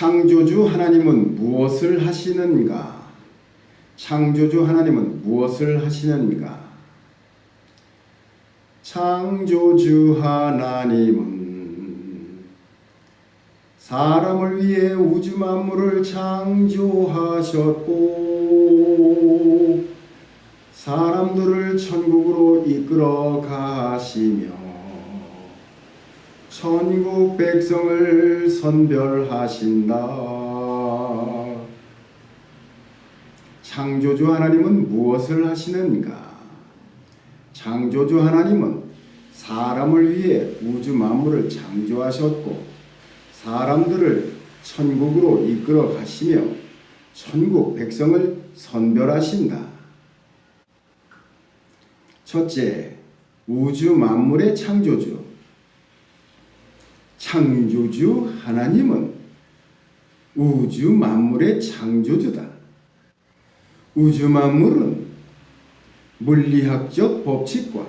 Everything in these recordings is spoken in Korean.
창조주 하나님은 무엇을 하시는가? 창조주 하나님은 무엇을 하시는가? 창조주 하나님은 사람을 위해 우주 만물을 창조하셨고 사람들을 천국으로 이끌어 가시며 천국 백성을 선별하신다. 창조주 하나님은 무엇을 하시는가? 창조주 하나님은 사람을 위해 우주 만물을 창조하셨고 사람들을 천국으로 이끌어 가시며 천국 백성을 선별하신다. 첫째, 우주 만물의 창조주. 창조주 하나님은 우주 만물의 창조주다. 우주 만물은 물리학적 법칙과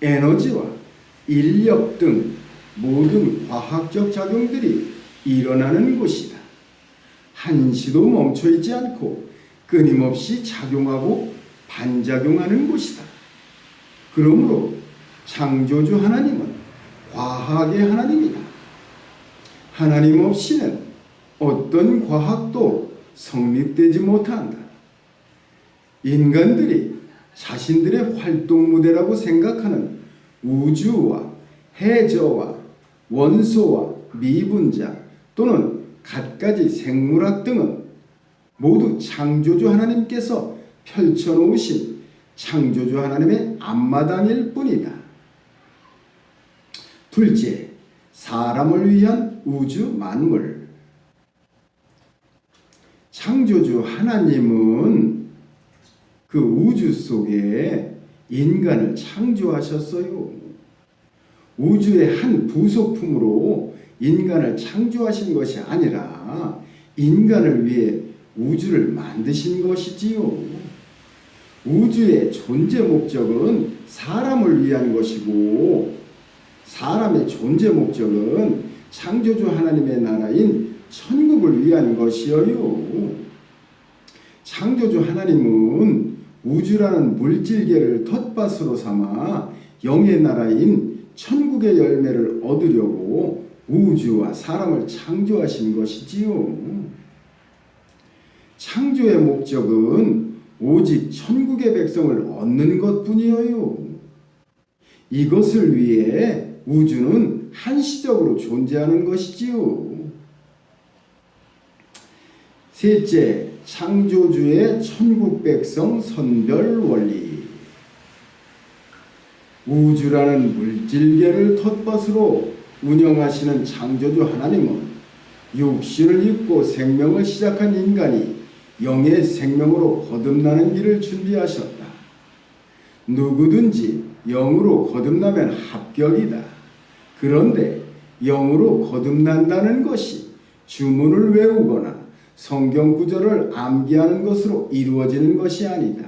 에너지와 인력 등 모든 과학적 작용들이 일어나는 곳이다. 한시도 멈춰 있지 않고 끊임없이 작용하고 반작용하는 곳이다. 그러므로 창조주 하나님은 과학의 하나님이다. 하나님 없이는 어떤 과학도 성립되지 못한다. 인간들이 자신들의 활동 무대라고 생각하는 우주와 해저와 원소와 미분자 또는 갖가지 생물학 등은 모두 창조주 하나님께서 펼쳐놓으신 창조주 하나님의 앞마당일 뿐이다. 둘째, 사람을 위한 우주 만물. 창조주 하나님은 그 우주 속에 인간을 창조하셨어요. 우주의 한 부속품으로 인간을 창조하신 것이 아니라 인간을 위해 우주를 만드신 것이지요. 우주의 존재 목적은 사람을 위한 것이고 사람의 존재 목적은 창조주 하나님의 나라인 천국을 위한 것이어요. 창조주 하나님은 우주라는 물질계를 텃밭으로 삼아 영의 나라인 천국의 열매를 얻으려고 우주와 사람을 창조하신 것이지요. 창조의 목적은 오직 천국의 백성을 얻는 것 뿐이어요. 이것을 위해 우주는 한시적으로 존재하는 것이지요. 셋째, 창조주의 천국 백성 선별 원리. 우주라는 물질계를 텃밭으로 운영하시는 창조주 하나님은 육신을 입고 생명을 시작한 인간이 영의 생명으로 거듭나는 길을 준비하셨다. 누구든지 영으로 거듭나면 합격이다. 그런데 영으로 거듭난다는 것이 주문을 외우거나 성경 구절을 암기하는 것으로 이루어지는 것이 아니다.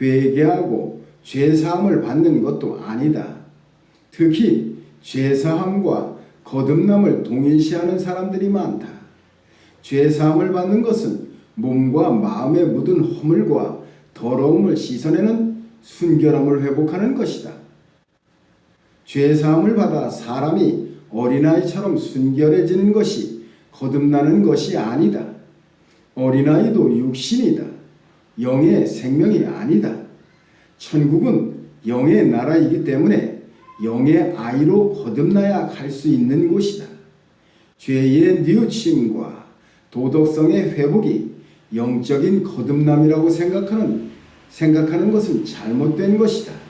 회개하고 죄사함을 받는 것도 아니다. 특히 죄사함과 거듭남을 동일시하는 사람들이 많다. 죄사함을 받는 것은 몸과 마음에 묻은 허물과 더러움을 씻어내는 순결함을 회복하는 것이다. 죄사함을 받아 사람이 어린아이처럼 순결해지는 것이 거듭나는 것이 아니다. 어린아이도 육신이다. 영의 생명이 아니다. 천국은 영의 나라이기 때문에 영의 아이로 거듭나야 갈 수 있는 곳이다. 죄의 뉘우침과 도덕성의 회복이 영적인 거듭남이라고 생각하는 생각하는 것은 잘못된 것이다.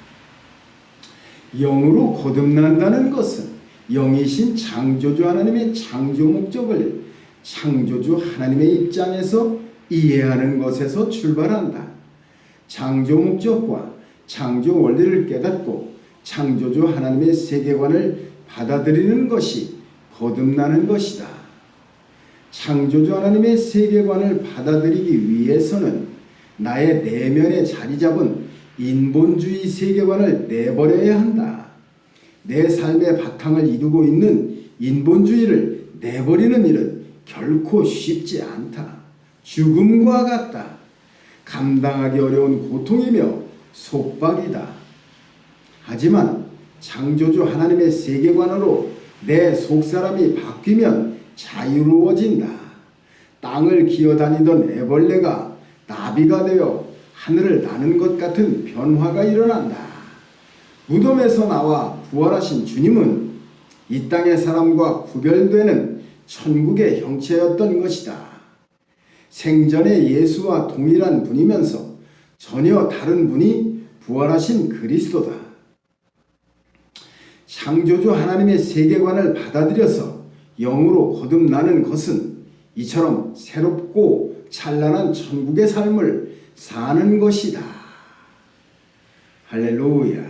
영으로 거듭난다는 것은 영이신 창조주 하나님의 창조 목적을 창조주 하나님의 입장에서 이해하는 것에서 출발한다. 창조 목적과 창조 원리를 깨닫고 창조주 하나님의 세계관을 받아들이는 것이 거듭나는 것이다. 창조주 하나님의 세계관을 받아들이기 위해서는 나의 내면에 자리 잡은 인본주의 세계관을 내버려야 한다. 내 삶의 바탕을 이루고 있는 인본주의를 내버리는 일은 결코 쉽지 않다. 죽음과 같다. 감당하기 어려운 고통이며 속박이다. 하지만 창조주 하나님의 세계관으로 내 속사람이 바뀌면 자유로워진다. 땅을 기어다니던 애벌레가 나비가 되어 하늘을 나는 것 같은 변화가 일어난다. 무덤에서 나와 부활하신 주님은 이 땅의 사람과 구별되는 천국의 형체였던 것이다. 생전의 예수와 동일한 분이면서 전혀 다른 분이 부활하신 그리스도다. 창조주 하나님의 세계관을 받아들여서 영으로 거듭나는 것은 이처럼 새롭고 찬란한 천국의 삶을 사는 것이다. 할렐루야.